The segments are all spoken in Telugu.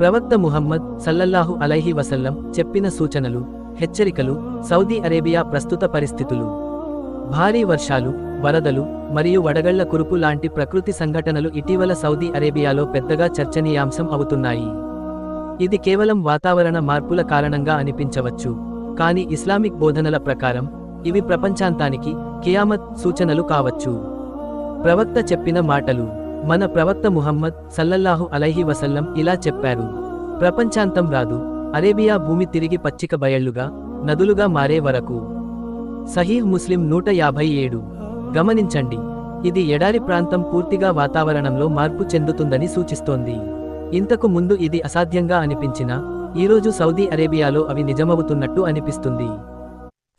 ప్రవక్త ముహమ్మద్ సల్లల్లాహు అలైహి వసల్లం చెప్పిన సూచనలు హెచ్చరికలు సౌదీ అరేబియా ప్రస్తుత పరిస్థితులు. భారీ వర్షాలు వరదలు మరియు వడగళ్ళ కురుపు లాంటి ప్రకృతి సంఘటనలు ఇటీవల సౌదీ అరేబియాలో పెద్దగా చర్చనీయాంశం అవుతున్నాయి. ఇది కేవలం వాతావరణ మార్పుల కారణంగా అనిపించవచ్చు. కానీ ఇస్లామిక్ బోధనల ప్రకారం ఇవి ప్రపంచాంతానికి కియామత్ సూచనలు కావచ్చు. ప్రవక్త చెప్పిన మాటలు మన ప్రవక్త ముహమ్మద్ సల్లల్లాహు అలైహి వసల్లం ఇలా చెప్పారు. ప్రపంచాంతం రాదు అరేబియా భూమి తిరిగి పచ్చిక బయళ్ళుగా నదులుగా మారే వరకు. సహీహ్ ముస్లిం నూట యాభై ఏడు. గమనించండి ఇది ఎడారి ప్రాంతం పూర్తిగా వాతావరణంలో మార్పు చెందుతుందని సూచిస్తోంది. ఇంతకు ముందు ఇది అసాధ్యంగా అనిపించినా ఈరోజు సౌదీ అరేబియాలో అవి నిజమవుతున్నట్టు అనిపిస్తుంది.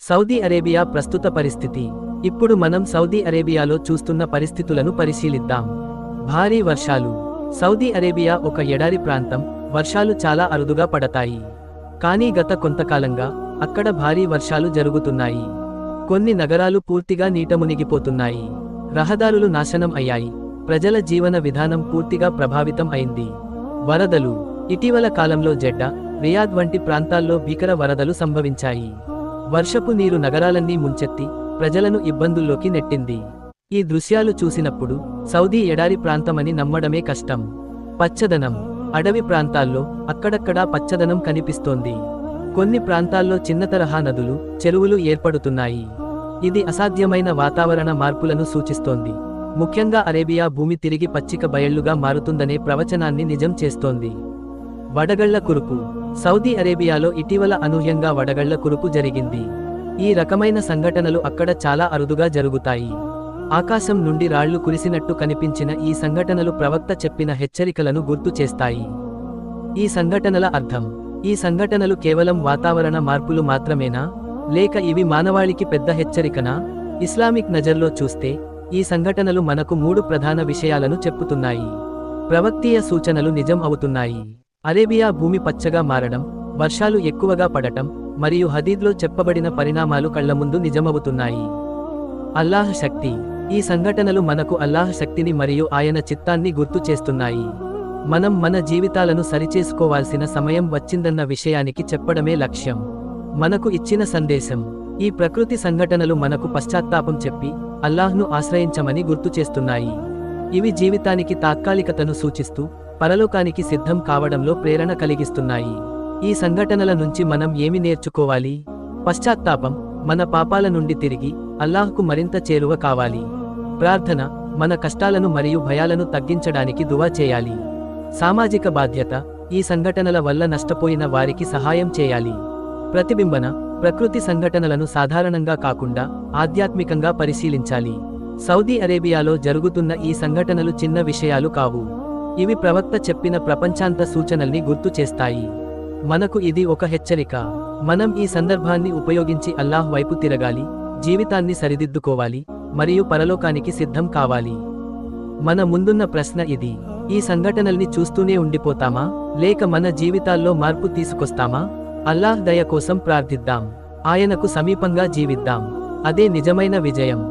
సౌదీ అరేబియా ప్రస్తుత పరిస్థితి. ఇప్పుడు మనం సౌదీ అరేబియాలో చూస్తున్న పరిస్థితులను పరిశీలిద్దాం. భారీ వర్షాలు. సౌదీ అరేబియా ఒక ఎడారి ప్రాంతం. వర్షాలు చాలా అరుదుగా పడతాయి. కానీ గత కొంతకాలంగా అక్కడ భారీ వర్షాలు జరుగుతున్నాయి. కొన్ని నగరాలు పూర్తిగా నీట మునిగిపోతున్నాయి. రహదారులు నాశనం అయ్యాయి. ప్రజల జీవన విధానం పూర్తిగా ప్రభావితం అయింది. వరదలు. ఇటీవల కాలంలో జెడ్డ రియాద్ వంటి ప్రాంతాల్లో భీకర వరదలు సంభవించాయి. వర్షపు నీరు నగరాలన్నీ ముంచెత్తి ప్రజలను ఇబ్బందుల్లోకి నెట్టింది. ఈ దృశ్యాలు చూసినప్పుడు సౌదీ ఎడారి ప్రాంతమని నమ్మడమే కష్టం. పచ్చదనం. అడవి ప్రాంతాల్లో అక్కడక్కడా పచ్చదనం కనిపిస్తోంది. కొన్ని ప్రాంతాల్లో చిన్న తరహా నదులు చెరువులు ఏర్పడుతున్నాయి. ఇది అసాధ్యమైన వాతావరణ మార్పులను సూచిస్తోంది. ముఖ్యంగా అరేబియా భూమి తిరిగి పచ్చిక బయళ్ళుగా మారుతుందనే ప్రవచనాన్ని నిజం చేస్తోంది. వడగళ్ళ కురుపు. సౌదీ అరేబియాలో ఇటీవల అనూహ్యంగా వడగళ్ళ కురుపు జరిగింది. ఈ రకమైన సంఘటనలు అక్కడ చాలా అరుదుగా జరుగుతాయి. ఆకాశం నుండి రాళ్ళు కురిసినట్టు కనిపించిన ఈ సంఘటనలు ప్రవక్త చెప్పిన హెచ్చరికలను గుర్తు చేస్తాయి. ఈ సంఘటనల అర్థం ఈ సంఘటనలు కేవలం వాతావరణ మార్పులు మాత్రమేనా? లేక ఇవి మానవాళికి పెద్ద హెచ్చరికనా? ఇస్లామిక్ నజర్లో చూస్తే ఈ సంఘటనలు మనకు మూడు ప్రధాన విషయాలను చెప్పుతున్నాయి ప్రవక్తీయ సూచనలు నిజం అవుతున్నాయి. అరేబియా భూమి పచ్చగా మారడం వర్షాలు ఎక్కువగా పడటం మరియు హదీద్లో చెప్పబడిన పరిణామాలు కళ్ళ ముందు నిజమవుతున్నాయి. అల్లాహ్ శక్తి ఈ సంఘటనలు మనకు అల్లాహ్ శక్తిని మరియు ఆయన చిత్తాన్ని గుర్తు చేస్తున్నాయి. మనం మన జీవితాలను సరిచేసుకోవాల్సిన సమయం వచ్చిందన్న విషయానికి చెప్పడమే లక్ష్యం. మనకు ఇచ్చిన సందేశం. ఈ ప్రకృతి సంఘటనలు మనకు పశ్చాత్తాపం చెప్పి అల్లాహ్ను ఆశ్రయించమని గుర్తు చేస్తున్నాయి. ఇవి జీవితానికి తాత్కాలికతను సూచిస్తూ పరలోకానికి సిద్ధం కావడంలో ప్రేరణ కలిగిస్తున్నాయి. ఈ సంఘటనల నుంచి మనం ఏమి నేర్చుకోవాలి? పశ్చాత్తాపం మన పాపాల నుండి తిరిగి అల్లాహ్కు మరింత చేరువ కావాలి. ప్రార్థన మన కష్టాలను మరియు భయాలను తగ్గించడానికి దువా చేయాలి. సామాజిక బాధ్యత ఈ సంఘటనల వల్ల నష్టపోయిన వారికి సహాయం చేయాలి. ప్రతిబింబన ప్రకృతి సంఘటనలను సాధారణంగా కాకుండా ఆధ్యాత్మికంగా పరిశీలించాలి. సౌదీ అరేబియాలో జరుగుతున్న ఈ సంఘటనలు చిన్న విషయాలు కావు. ఇవి ప్రవక్త చెప్పిన ప్రపంచాంత సూచనల్ని గుర్తు చేస్తాయి. మనకు ఇది ఒక హెచ్చరిక. మనం ఈ సందర్భాన్ని ఉపయోగించి అల్లాహ్ వైపు తిరగాలి జీవితాన్ని సరిదిద్దుకోవాలి మరియు పరలోకానికి సిద్ధం కావాలి. మన ముందున్న ప్రశ్న ఇది. ఈ సంఘటనల్ని చూస్తూనే ఉండిపోతామా? లేక మన జీవితాల్లో మార్పు తీసుకొస్తామా? అల్లాహ్ దయ కోసం ప్రార్థిద్దాం. ఆయనకు సమీపంగా జీవిద్దాం. అదే నిజమైన విజయం.